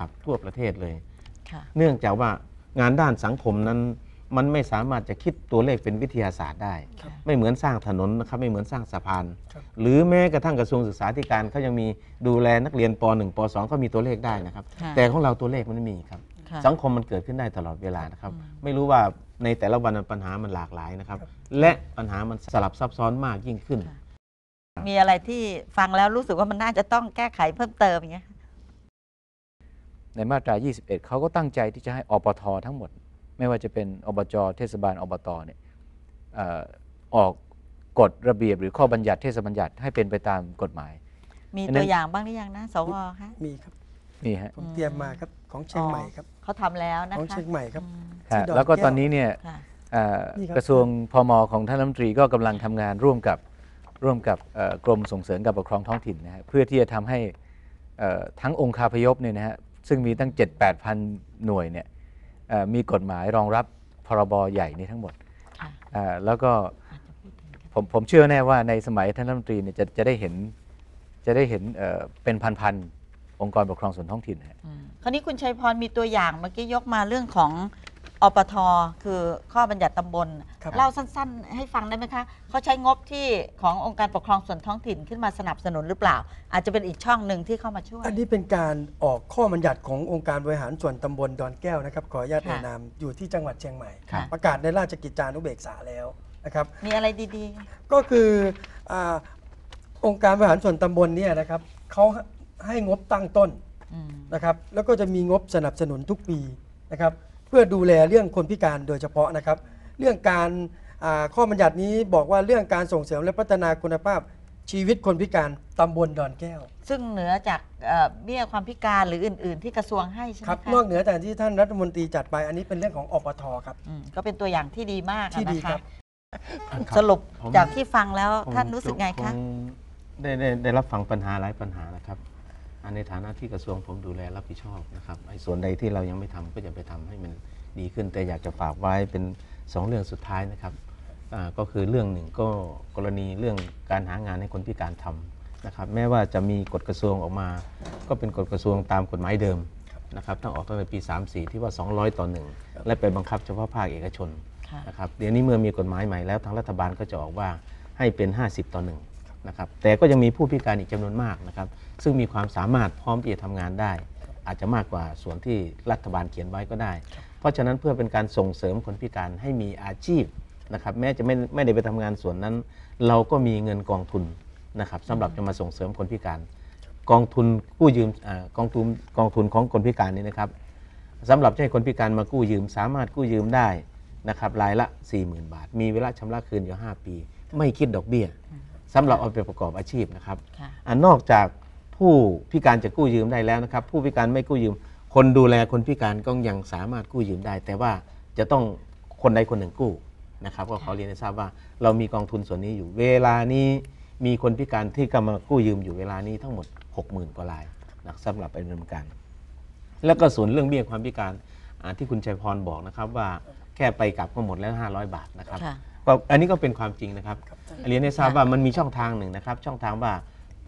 นะครับทั่วประเทศเลย ค่ะ เนื่องจากว่างานด้านสังคมนั้นมันไม่สามารถจะคิดตัวเลขเป็นวิทยาศาสตร์ได้ค่ะไม่เหมือนสร้างถนนนะครับไม่เหมือนสร้างสะพาน ครับ หรือแม้กระทั่งกระทรวงศึกษาธิการเขายังมีดูแลนักเรียนป .1 ป .2 เขามีตัวเลขได้นะครับ ค่ะ แต่ของเราตัวเลขมันไม่มีครับ ค่ะ สังคมมันเกิดขึ้นได้ตลอดเวลานะครับอืมไม่รู้ว่าในแต่ละวันปัญหามันหลากหลายนะครับ และปัญหามันสลับซับซ้อนมากยิ่งขึ้น มีอะไรที่ฟังแล้วรู้สึกว่ามันน่าจะต้องแก้ไขเพิ่มเติมอย่างเงี้ย ในมาตรา 21 เขาก็ตั้งใจที่จะให้อปททั้งหมด ไม่ว่าจะเป็นอบจเทศบาลอบตเนี่ยเอ่อออกกฎระเบียบหรือข้อบัญญัติเทศบัญญัติให้เป็นไปตามกฎหมาย มีอันนั้ตัวนอย่างบ้างหรือยังนะสวคะมีครับนี่ฮะผมเตรียมมาครับของเชียงใหม่ครับเขาทำแล้วนะของคะเชียงใหม่ครับอืมฮะที่ดอนแล้วก็แก้วตอนนี้เนี่ยค่ะเอ่อนี่ครับกระทรวงพมของท่านรัฐมนตรีก็กำลังทำงานร่วมกับร่วมกับเอ่อกรมส่งเสริมการปกครองท้องถิ่นนะฮะเพื่อที่จะทำให้เอ่อทั้งองค์คาพยพเนี่ยนะฮะ ซึ่งมีตั้ง 7 8พันหน่วยเนี่ยเอ่อมีกฎหมายรองรับพรบใหญ่นี้ทั้งหมดค่ะเอ่อแล้วก็อาจจะพูดถึงกันผมผมเชื่อแน่ว่าในสมัยท่านรัฐมนตรีเนี่ยจะจะได้เห็นจะได้เห็นเอ่อเป็นพันๆองค์กรปกครองส่วนท้องถิ่นนะฮะอืมคราวนี้คุณชัยพรมีตัวอย่างเมื่อกี้ยกมาเรื่องของ อปทคือข้อบัญญัติตำบลครับ เล่าสั้น ๆ ให้ฟังได้ไหมคะเขาใช้งบที่ขององค์การปกครองส่วนท้องถิ่นขึ้นมาสนับสนุนหรือเปล่า อาจจะเป็นอีกช่องหนึ่งที่เข้ามาช่วย อันนี้เป็นการออกข้อบัญญัติขององค์การบริหารส่วนตำบลดอนแก้วนะครับขออนุญาตค่ะเอ่ยนามอยู่ที่จังหวัดเชียงใหม่ ค่ะ ประกาศในราชกิจจานุเบกษาแล้วนะครับ มีอะไรดีก็คืออาองค์การบริหารส่วนตำบลเนี่ยนะครับเขาให้งบตั้งต้นๆอืมนะครับ แล้วก็จะมีงบสนับสนุนทุกปีนะครับ เพื่อดูแลเรื่องคนพิการโดยเฉพาะนะครับ เรื่องการอ่าข้อบัญญัตินี้บอกว่าเรื่องการส่งเสริมและพัฒนาคุณภาพชีวิตคนพิการตำบลดอนแก้ว ซึ่งเหนือจากเอ่อเบี้ยความพิการหรืออื่น ๆ ที่กระทรวงให้ใช่ไหมครับคะนอกเหนือจากที่ท่านรัฐมนตรีจัดไปอันนี้เป็นเรื่องของอปทครับอืมก็เป็นตัวอย่างที่ดีมากอะที่ดีนะครัคะบสรุปผมจากที่ฟังแล้วผมท่านรู้สึกไงคะคได้ได้ได้รับฟังปัญหาหลายปัญหานะครับอัน ในฐานะที่กระทรวงผมดูแลรับผิดชอบนะครับไอ้ส่วนใดที่เรายังไม่ทำก็จะไปทำให้มันดีขึ้น แต่อยากจะฝากไว้เป็นสองเรื่องสุดท้ายนะครับก็คือเรื่องหนึ่งก็กรณีเรื่องการหางานให้คนพิการทำนะครับแม้ว่าจะมีกฎกระทรวงออกมา ก็เป็นกฎกระทรวงตามกฎหมายเดิมนะครับตั้งออกตั้งแต่ปี 34 ที่ว่า 200 ต่อหนึ่งและไปบังคับเฉพาะภาคเอกชนนะครับเดี๋ยวนี้เมื่อมีกฎหมายใหม่แล้วทางรัฐบาลก็จะออกว่าให้เป็น 50 ต่อหนึ่ง นะครับแต่ก็ยังมีผู้พิการอีกจำนวนมากนะครับซึ่งมีความสามารถพร้อมที่จะทำงานได้ อาจจะมากกว่าส่วนที่รัฐบาลเขียนไว้ก็ได้ เพราะฉะนั้นเพื่อเป็นการส่งเสริมคนพิการให้มีอาชีพนะครับแม้จะไม่ไม่ได้ไปทำงานส่วนนั้น เราก็มีเงินกองทุนนะครับสำหรับจะมาส่งเสริมคนพิการ กองทุนกู้ยืมอกองทุนกองทุนของคนพิการนี้นะครับสำหรับให้คนพิการมากู้ยืม สามารถกู้ยืมได้นะครับรายละ 40,000 บาท มีเวลาชำระคืนอยู่ 5 ปี ไม่คิดดอกเบี้ย สำหรับเอาไปประกอบอาชีพนะครับค่ะอันนอกจากผู้พิการจะกู้ยืมได้แล้วนะครับ ผู้พิการไม่กู้ยืม คนดูแลคนพิการก็ยังสามารถกู้ยืมได้ แต่ว่าจะต้องคนใดคนหนึ่งกู้นะครับก็ขอเรียนให้ทราบว่า เรามีกองทุนส่วนนี้อยู่ เวลานี้มีคนพิการที่กำลังกู้ยืมอยู่เวลานี้ทั้งหมด 60,000กว่ารายนะสำหรับไปดำเนินการ แล้วก็ส่วนเรื่องเบี้ยความพิการอ่าที่คุณชัยพรบอกนะครับว่าแค่ไปกลับก็หมดแล้ว 500 บาทนะครับค่ะ ก็อันนี้ก็เป็นความจริงนะครับเรียนให้ทราบว่ามันมีช่องทางหนึ่งนะครับ ช่องทางว่า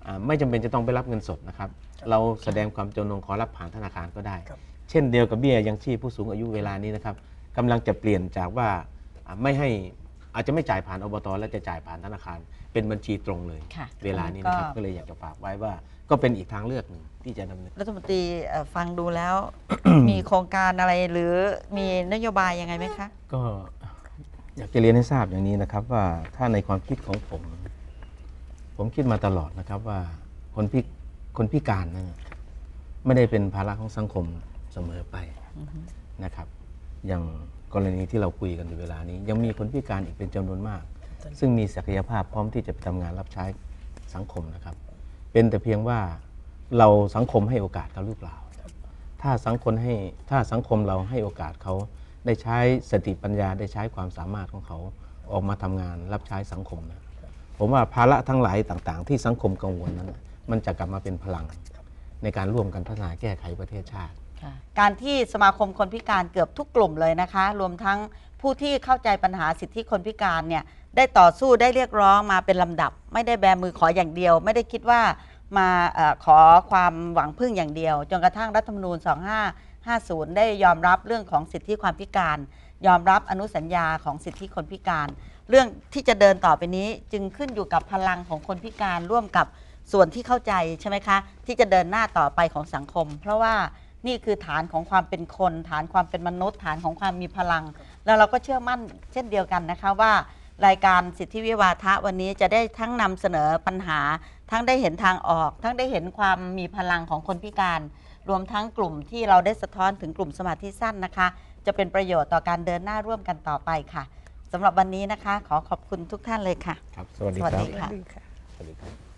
อ่าไม่จำเป็นจะต้องไปรับเงินสดนะครับ เราแสดงความจำนงขอรับผ่านธนาคารก็ได้ ครับ เช่นเดียวกับเบี้ยยังชีพผู้สูงอายุเวลานี้นะครับกำลังจะเปลี่ยนจากว่าอ่าไม่ให้อาจจะไม่จ่ายผ่านอบตแล้วจะจ่ายผ่านธนาคาร เป็นบัญชีตรงเลย ค่ะเวลานี้นะครับก็ก็เลยอยากจะฝากไว้ว่าก็เป็นอีกทางเลือกหนึ่งที่จะดำเนิน รัฐมนตรีเอ่อฟังดูแล้ว มีโครงการอะไรหรือมีนโยบายยังไงไหมคะ ก็ อยากจะเรียนให้ทราบอย่างนี้นะครับว่าถ้าในความคิดของผม ผมคิดมาตลอดนะครับว่าคนพิคนพิการนะไม่ได้เป็นภาระของสังคมเสมอไปนะครับ อย่างกรณีที่เราคุยกันอยู่เวลานี้ ยังมีคนพิการอีกเป็นจำนวนมาก ซึ่งมีศักยภาพพร้อมที่จะไปทำงานรับใช้สังคมนะครับ เป็นแต่เพียงว่าเราสังคมให้โอกาสเขาหรือเปล่า ถ้าสังคมให้ถ้าสังคมเราให้โอกาสเขา ได้ใช้สติปัญญาได้ใช้ความสามารถของเขาออกมาทำงานรับใช้สังคมนะผมว่าภาระทั้งหลายต่างๆ ที่สังคมกังวลนั้น มันจะกลับมาเป็นพลังในการร่วมกันพัฒนาแก้ไขประเทศชาติ การที่สมาคมคนพิการเกือบทุกกลุ่มเลยนะคะ รวมทั้งผู้ที่เข้าใจปัญหาสิทธิคนพิการเนี่ยได้ต่อสู้ได้เรียกร้องมาเป็นลำดับ ไม่ได้แบมือขออย่างเดียว ไม่ได้คิดว่ามาออขอความหวังพึ่งอย่างเดียว จนกระทั่งรัฐธรรมนูญ 2550 ได้ยอมรับเรื่องของสิทธิความพิการ ยอมรับอนุสัญญาของสิทธิคนพิการ เรื่องที่จะเดินต่อไปนี้จึงขึ้นอยู่กับพลังของคนพิการร่วมกับส่วนที่เข้าใจใช่ไหมคะ ที่จะเดินหน้าต่อไปของสังคม เพราะว่านี่คือฐานของความเป็นคน ฐานความเป็นมนุษย์ ฐานของความมีพลัง แล้วเราก็เชื่อมั่นเช่นเดียวกันนะคะว่ารายการสิทธิวิวาทะวันนี้จะได้ทั้งนำเสนอปัญหา ทั้งได้เห็นทางออก ทั้งได้เห็นความมีพลังของคนพิการ รวมทั้งกลุ่มที่เราได้สะท้อนถึงกลุ่มสมาธิสั้นนะคะ จะเป็นประโยชน์ต่อการเดินหน้าร่วมกันต่อไปค่ะสำหรับวันนี้นะคะ ขอขอบคุณทุกท่านเลยค่ะ ครับ สวัสดีสวัสครับ ดีค่ะ สวัสดีครับ